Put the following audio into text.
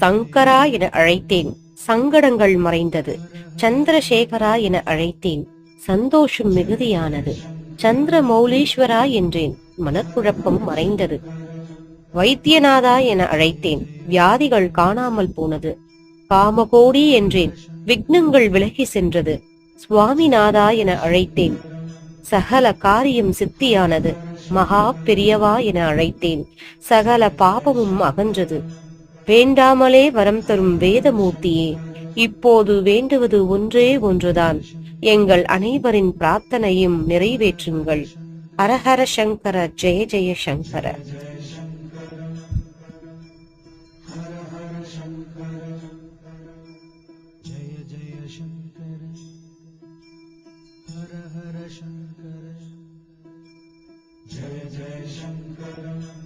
சங்கரா என அழைத்தேன். சங்கடங்கள் மறைந்தது. சந்திரசேகரா என அழைத்தேன். சந்தோஷம் மிகுதியானது. சந்திர மௌலீஸ்வரா என்றேன். மனக்குழப்பம் மறைந்தது. வைத்தியநாதா என அழைத்தேன். வியாதிகள் காணாமல் போனது. காமகோடி என்றேன். விக்னங்கள் விலகி சென்றது. சுவாமிநாதா என அழைத்தேன். சகல காரியம் சித்தியானது. மகா பெரியவா என அழைத்தேன். சகல பாபமும் அகன்றது. வேண்டாமலே வரம் தரும் வேதமூர்த்தியே இப்போது வேண்டுவது ஒன்றே ஒன்றுதான். எங்கள் அனைவரின் பிரார்த்தனையும் நிறைவேற்றுங்கள். அரஹர சங்கர ஜெய ஜெய சங்கர. Jai Jai